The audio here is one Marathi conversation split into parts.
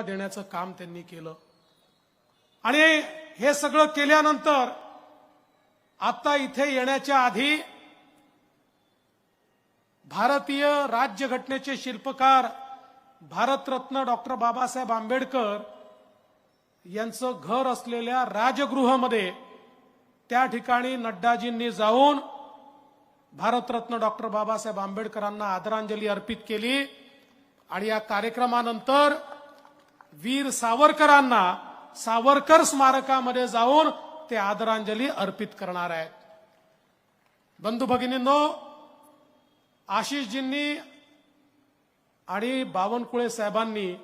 देण्याचं काम त्यांनी केलं. आणि हे सगळं केल्यानंतर आता इथे येण्याच्या आधी भारतीय राज्यघटनेचे शिल्पकार भारतरत्न डॉक्टर बाबासाहेब आंबेडकर यांचं घर असलेल्या राजगृहामध्ये त्या ठिकाणी नड्डाजींनी जाऊन भारतरत्न डॉक्टर बाबासाहेब आंबेडकरांना आदरांजली अर्पित केली. आणि या कार्यक्रमानंतर वीर सावरकरांना सावरकर स्मारकामध्ये जाऊन ते आदरांजली अर्पित करणार आहेत. बंधू भगिनींनो आशिषजींनी आणि बावनकुळे साहेबांनी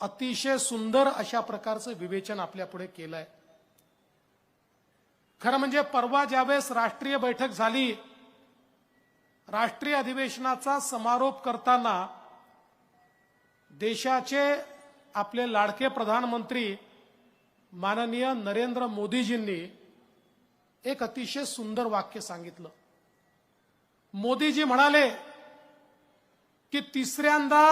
अतिशय सुंदर अशा प्रकारचं विवेचन आपल्या पुढे केलंय. खरं म्हणजे परवा ज्यावेळेस राष्ट्रीय बैठक झाली राष्ट्रीय अधिवेशनाचा समारोप करताना देशाचे आपले लाडके प्रधानमंत्री माननीय नरेंद्र मोदीजींनी एक अतिशय सुंदर वाक्य सांगितलं. मोदीजी म्हणाले की तिसऱ्यांदा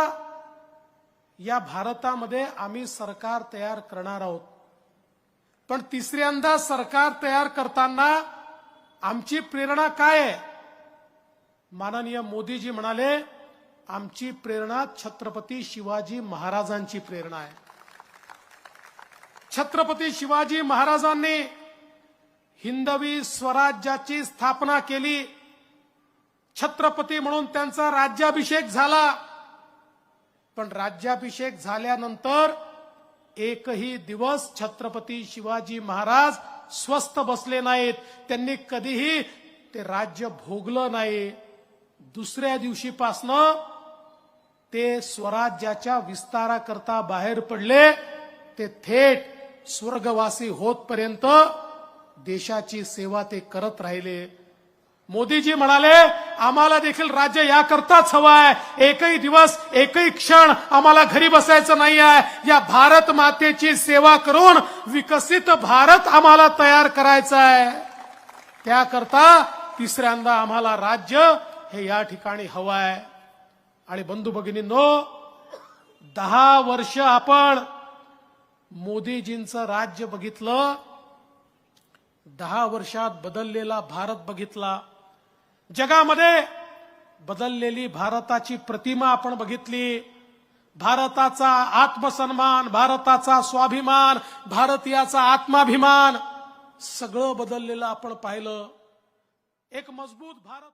या भारतामध्ये आम्ही सरकार तयार करणार आहोत. पण तिसऱ्यांदा सरकार तयार करताना आमची प्रेरणा काय आहे? माननीय मोदीजी म्हणाले आमची प्रेरणा छत्रपती शिवाजी महाराजांची प्रेरणा आहे. छत्रपती शिवाजी महाराजांनी हिंदवी स्वराज्याची स्थापना केली. छत्रपती म्हणून त्यांचा राज्याभिषेक झाला. पण राज्याभिषेक झाल्यानंतर एकही दिवस छत्रपती शिवाजी महाराज स्वस्थ बसले नाहीत. त्यांनी कधीही ते राज्य भोगलं नाही. दुसऱ्या दिवशीपासनं ते स्वराज्याच्या विस्ताराकरता बाहेर पडले ते थेट स्वर्गवासी होतपर्यंत देशाची सेवा ते करत राहिले. मोदीजी म्हणाले आम्हाला देखील राज्य याकरताच हवं आहे एकही दिवस एकही क्षण आम्हाला घरी बसायचं नाही आहे या भारत मातेची सेवा करून विकसित भारत आम्हाला तयार करायचा आहे त्याकरता तिसऱ्यांदा आम्हाला राज्य हे या ठिकाणी हवं आहे आणि बंधू भगिनींनो दहा वर्ष आपण मोदीजींचं राज्य बघितलं दहा वर्षात बदललेला भारत बघितला. जगामध्ये बदललेली भारताची प्रतिमा आपण बघितली. भारताचा आत्मसन्मान भारताचा स्वाभिमान भारतीयाचा आत्माभिमान सगळं बदललेलं आपण पाहिलं. एक मजबूत भारत